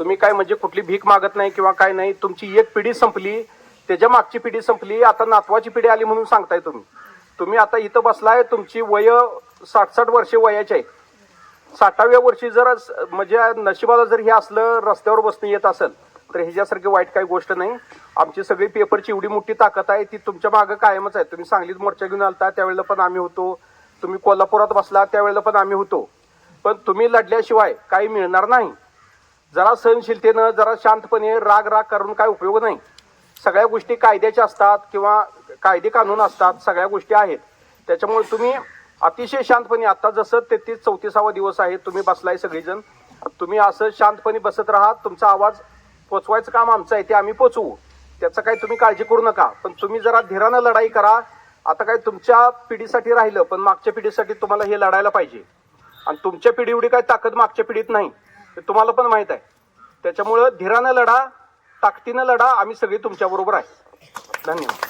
तुम्ही काय म्हणजे कुठली भीक मागत नाही किंवा काय नाही तुमची एक पिढी संपली त्याच्या मागची पिढी संपली आता नातवाची पिढी आली म्हणून सांगताय तुम्ही. तुम्ही आता इथं बसलाय तुमची वय साठ साठ वर्षे वयाची आहे. साठाव्या वर्षी जर म्हणजे नशिबाला जर हे असलं रस्त्यावर बसणं येत असेल तर ह्याच्यासारखी वाईट काही गोष्ट नाही. आमची सगळी पेपरची एवढी मोठी ताकद आहे ती तुमच्या मागं कायमच आहे. तुम्ही सांगलीत मोर्चा घेऊन आलता त्यावेळेला पण आम्ही होतो. तुम्ही कोल्हापुरात बसला त्यावेळेला पण आम्ही होतो. पण तुम्ही लढल्याशिवाय काही मिळणार नाही. जरा सहनशीलतेनं जरा शांतपणे राग राग करून काय उपयोग नाही. सगळ्या गोष्टी कायद्याच्या असतात किंवा कायदे कानून असतात सगळ्या गोष्टी आहेत. त्याच्यामुळे तुम्ही अतिशय शांतपणे आता जसं तेहतीस चौतीसावा दिवस आहे तुम्ही बसलाय सगळेजण. तुम्ही असं शांतपणे बसत राहा तुमचा आवाज पोचवायचं काम आमचं आहे ते आम्ही पोचवू. त्याचं काही तुम्ही काळजी करू नका. पण तुम्ही जरा धीरानं लढाई करा. आता काय तुमच्या पिढीसाठी राहिलं पण मागच्या पिढीसाठी तुम्हाला हे लढायला पाहिजे. आणि तुमच्या पिढी एवढी काही ताकद मागच्या पिढीत नाही. हे तुम्हाला पण माहीत आहे. त्याच्यामुळं धीरानं लढा ताकदीनं लढा आम्ही सगळी तुमच्याबरोबर आहे. धन्यवाद.